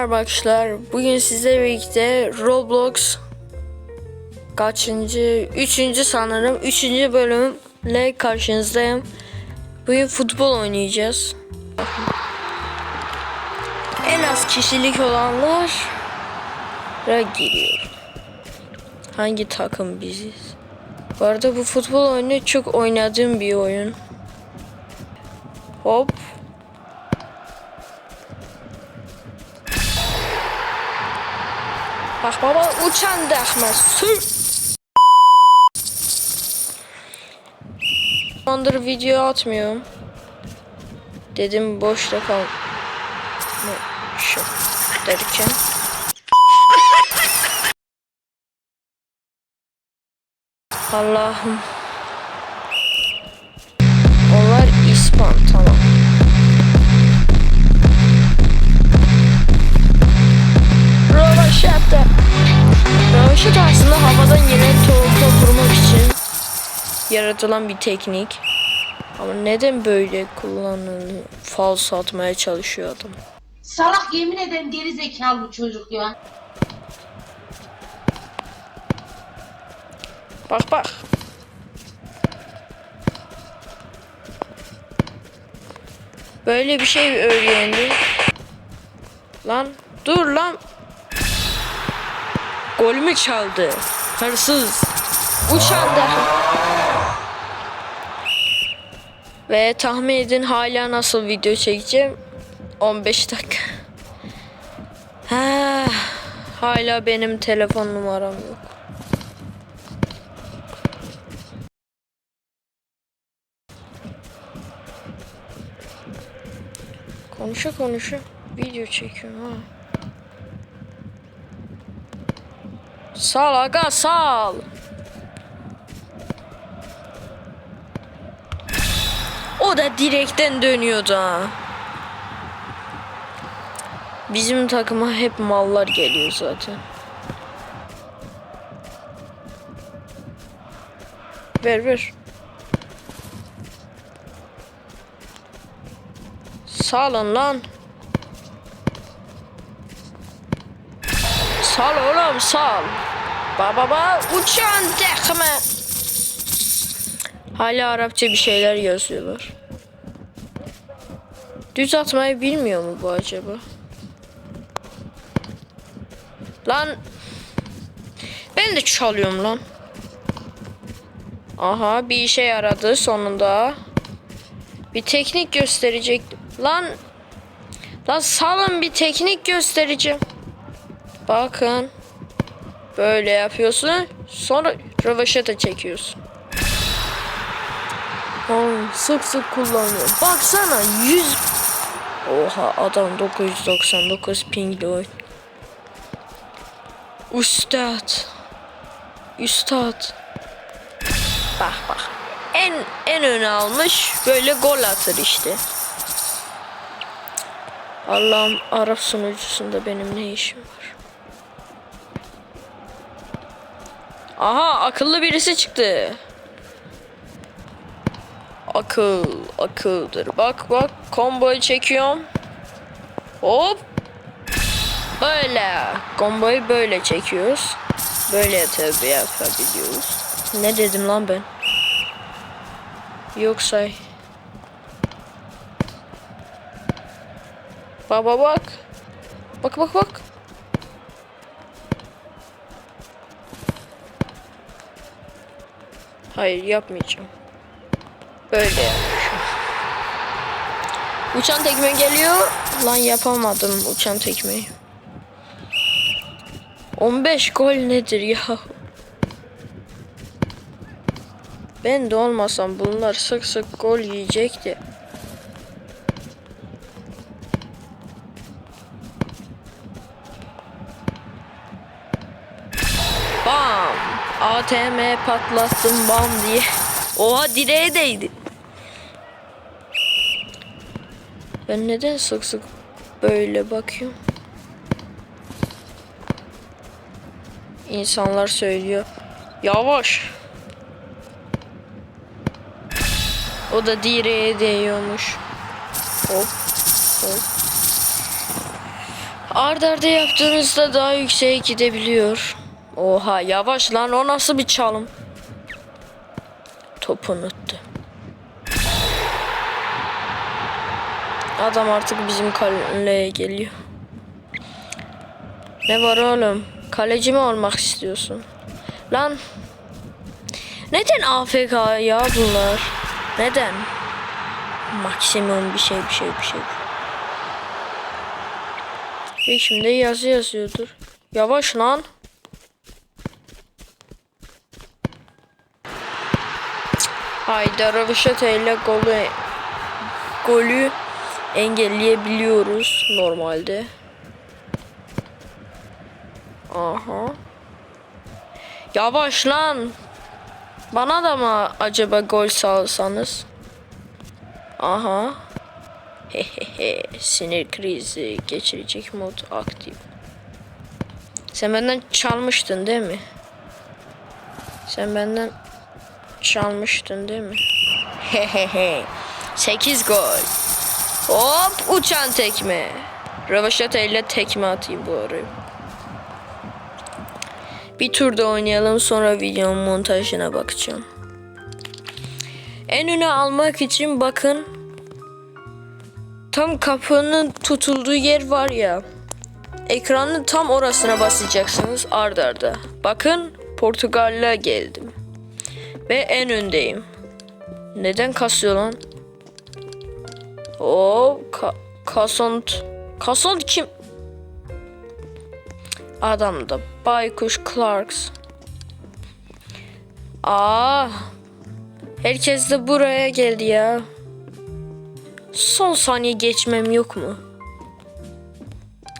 Merhaba arkadaşlar. Bugün sizlerle birlikte Roblox kaçıncı? Üçüncü sanırım. Üçüncü bölümle karşınızdayım. Bugün futbol oynayacağız. En az kişilik olanlar giriyor. Hangi takım biziz? Bu arada bu futbol oyunu çok oynadığım bir oyun. Hop. Bak baba uçan dehmez. Sür. Zamandır video atmıyorum. Dedim boşta kal. Şu derken. Allah'ım. Yaratılan bir teknik. Ama neden böyle kullanılıyor? Falso atmaya çalışıyor adam. Salak yemin ederim geri zekalı bu çocuk ya. Bak bak. Böyle bir şey öğrendi. Lan dur lan. Gol mü çaldı? Hırsız. Uçan da. Ve tahmin edin hala nasıl video çekeceğim? 15 dakika. Ha, hala benim telefon numaram yok. Konuşa konuşa video çekiyorum ha. Sal aga sal. O da direkten dönüyordu ha. Bizim takıma hep mallar geliyor zaten. Ver ver. Salın lan. Sal oğlum sal. Baba baba uçan tekme. Hala Arapça bir şeyler yazıyorlar. Düz atmayı bilmiyor mu bu acaba? Lan. Ben de çalıyorum lan. Aha bir işe yaradı sonunda. Bir teknik gösterecektim. Lan. Lan salın bir teknik göstereceğim. Bakın. Böyle yapıyorsun. Sonra rövaşata çekiyorsun. Oğlum sık sık kullanıyorum. Baksana 100 Oha adam 999 pingli oyun. Üstad. Üstad. Bak bak. En en öne almış böyle gol atır işte. Allah'ım Arap sunucusunda benim ne işim var? Aha akıllı birisi çıktı. Akıl, akıldır. Bak bak komboyu çekiyorum. Hop. Böyle. Komboyu böyle çekiyoruz. Böyle tabi yapabiliyoruz. Ne dedim lan ben? Yoksa Baba bak. Bak bak bak. Hayır yapmayacağım. Böyle yapacağım. Uçan tekme geliyor. Lan yapamadım uçan tekmeyi. 15 gol nedir ya? Ben de olmasam bunlar sık sık gol yiyecekti. Bam. ATM patlattım bam diye. Oha direğe değdi. Ben neden sık sık böyle bakıyorum? İnsanlar söylüyor. Yavaş. O da direğe değiyormuş. Hop. Hop. Ard arda yaptığınızda daha yükseğe gidebiliyor. Oha yavaş lan o nasıl bir çalım? Topu Adam artık bizim kaleye geliyor. Ne var oğlum? Kaleci mi olmak istiyorsun? Lan. Neden AFK ya bunlar? Neden? Maksimum bir şey bir şey bir şey. Ve şimdi yazı yazıyordur. Yavaş lan. Hayda Röveşata ile golü golü engelleyebiliyoruz normalde. Aha. Yavaş lan. Bana da mı acaba gol sağlasanız? Aha. Hehehe. Sinir krizi geçirecek mod aktif. Sen benden çalmıştın değil mi? Sen benden çalmıştın değil mi? Hehehe. 8 gol. Hop uçan tekme. Röveşata ile tekme atayım bu arayı. Bir turda oynayalım sonra videonun montajına bakacağım. En öne almak için bakın. Tam kapının tutulduğu yer var ya. Ekranın tam orasına basacaksınız ard arda. Bakın Portugal'la geldim. Ve en öndeyim. Neden kasıyor lan? O ka kasont. Kasont kim? Adam da Baykuş Clarks. Aa. Herkes de buraya geldi ya. Son saniye geçmem yok mu?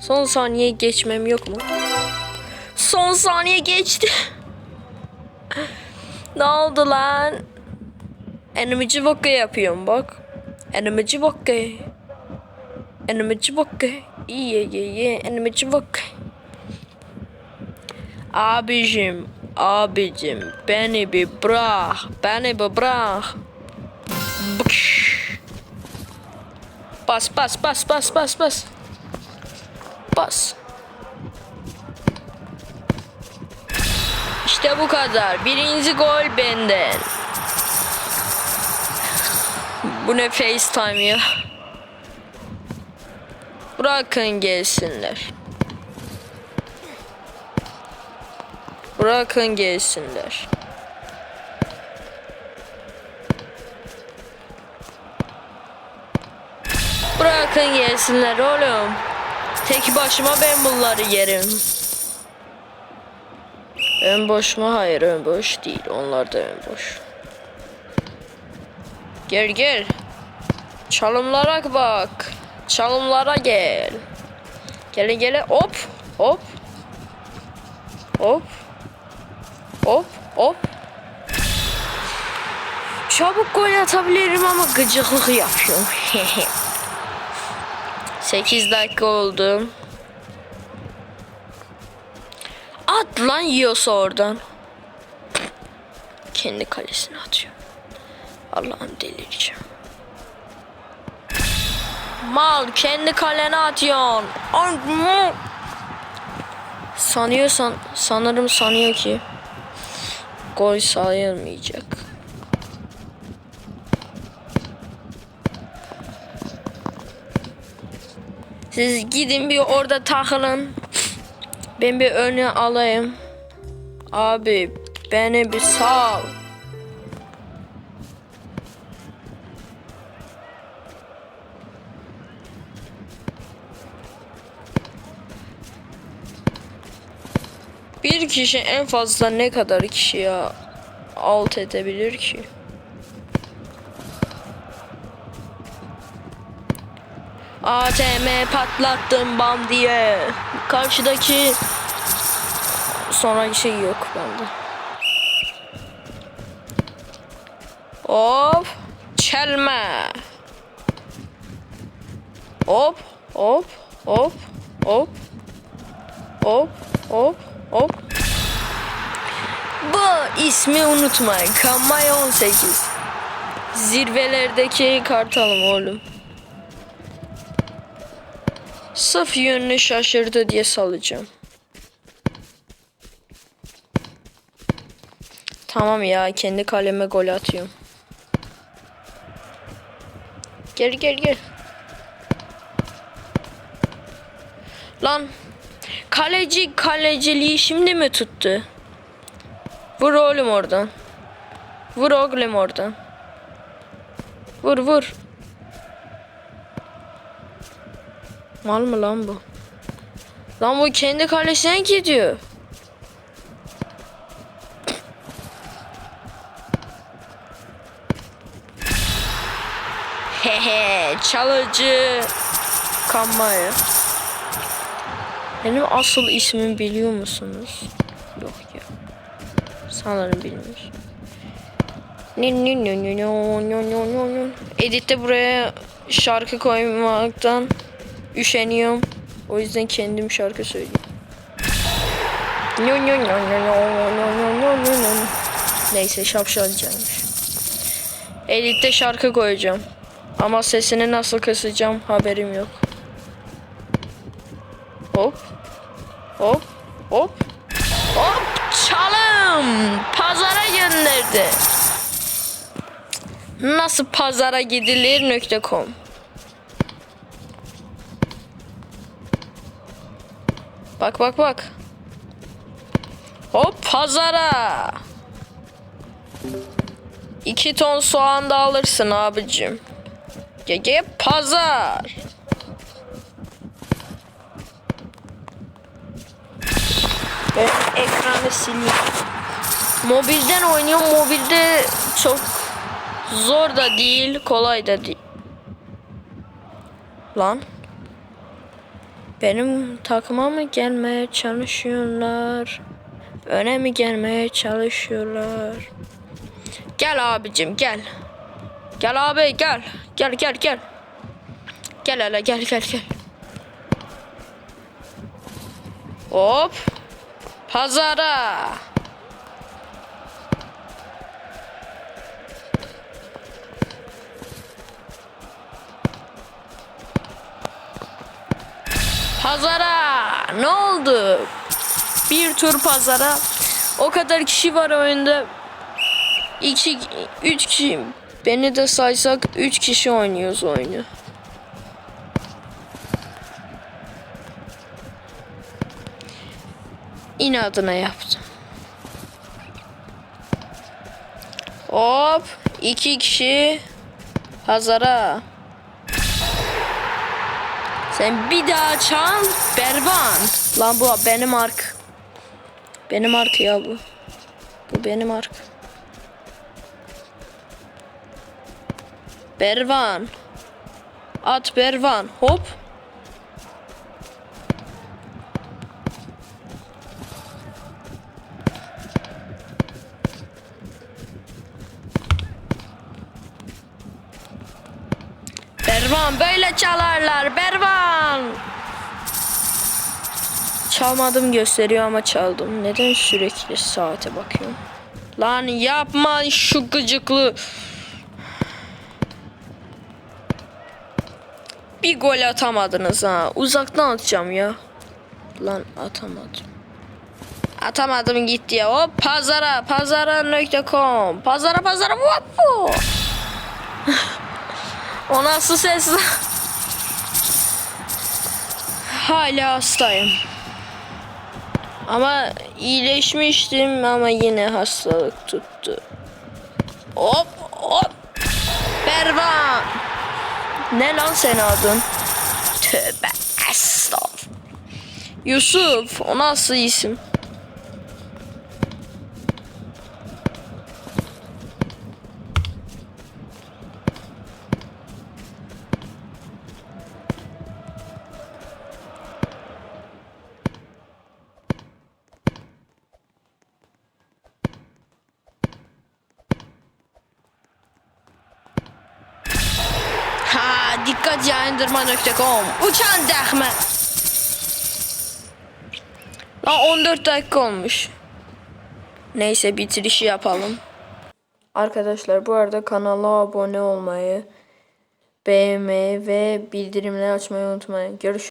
Son saniye geçmem yok mu? Son saniye geçti. ne oldu lan? Enemici vodka yapıyorum bak. Enemici vodka. Enemici vodka. İyi iyi iyi. Enemici vodka. Abicim, abicim beni bir bırak, beni bir bırak. Bıkş. Bas bas bas bas bas bas. Bas. İşte bu kadar. Birinci gol benden. Bu ne FaceTime ya? Bırakın gelsinler. Bırakın gelsinler. Bırakın gelsinler oğlum. Tek başıma ben bunları yerim. Ön boş mu? Hayır ön boş değil. Onlar da ön boş. Gel gel. Çalımlara bak. Çalımlara gel. Gele gele hop hop. Hop. Hop hop. Çabuk gol ama gıcıklık yapıyorum. 8 dakika oldu. At lan yiyorsa oradan. Kendi kalesine atıyor. Allah'ım delireceğim. Mal kendi kalene atıyorsun. An- Sanıyorsan sanırım sanıyor ki gol sayılmayacak. Siz gidin bir orada takılın. Ben bir öne alayım. Abi beni bir sal. Kişi en fazla ne kadar kişiye alt edebilir ki? ATM patlattım bam diye. Karşıdaki sonraki şey yok bende. Hop. Çelme. Hop. Hop. Hop. Hop. Hop. Hop. Hop. Bu ismi unutmayın. Kamay 18. Zirvelerdeki kartalım oğlum. Sırf yönünü şaşırdı diye salacağım. Tamam ya kendi kaleme gol atıyorum. Gel gel gel. Lan kaleci kaleciliği şimdi mi tuttu? Vur oğlum oradan. Vur oğlum oradan. Vur vur. Mal mı lan bu? Lan bu kendi kalesine gidiyor. Hehe çalıcı Kamaya. Benim asıl ismimi biliyor musunuz? Sanırım bilmiyoruz. Editte buraya şarkı koymaktan üşeniyorum. O yüzden kendim şarkı söyleyeyim. Neyse şapşalacakmış. Editte şarkı koyacağım. Ama sesini nasıl kısacağım haberim yok. Hop. Hop. Hop. Hop. Çalım. Pazara gönderdi. Nasıl pazara gidilir.com Bak bak bak. Hop pazara. İki ton soğan da alırsın abicim. Gege pazar. Ve sileyim. Mobilden oynuyorum. Mobilde çok zor da değil, kolay da değil. Lan. Benim takıma mı gelmeye çalışıyorlar? Öne mi gelmeye çalışıyorlar? Gel abicim gel. Gel abi gel. Gel gel gel. Gel hele gel gel gel. Hop. Pazara. Pazara. Ne oldu? Bir tur pazara. O kadar kişi var oyunda. 2 3 kişi beni de saysak 3 kişi oynuyoruz oyunu. İnadına yaptım. Hop. iki kişi. Hazara. Sen bir daha çal. Berban. Lan bu benim ark. Benim ark ya bu. Bu benim ark. Bervan. At Bervan. Hop. Çalarlar. Bervan. Çalmadım gösteriyor ama çaldım. Neden sürekli saate bakıyorum? Lan yapma şu gıcıklı. Bir gol atamadınız ha. Uzaktan atacağım ya. Lan atamadım. Atamadım gitti ya. Hop pazara pazara.com Pazara pazara hop o nasıl ses lan? Hala hastayım. Ama iyileşmiştim ama yine hastalık tuttu. Hop hop. Berban. Ne lan sen adın? Tövbe estağfurullah. Yusuf o nasıl isim? Yayındırma.com Uçan dehme. Lan 14 dakika olmuş. Neyse bitirişi yapalım. Arkadaşlar bu arada kanala abone olmayı Beğenmeyi ve bildirimleri açmayı unutmayın. Görüşürüz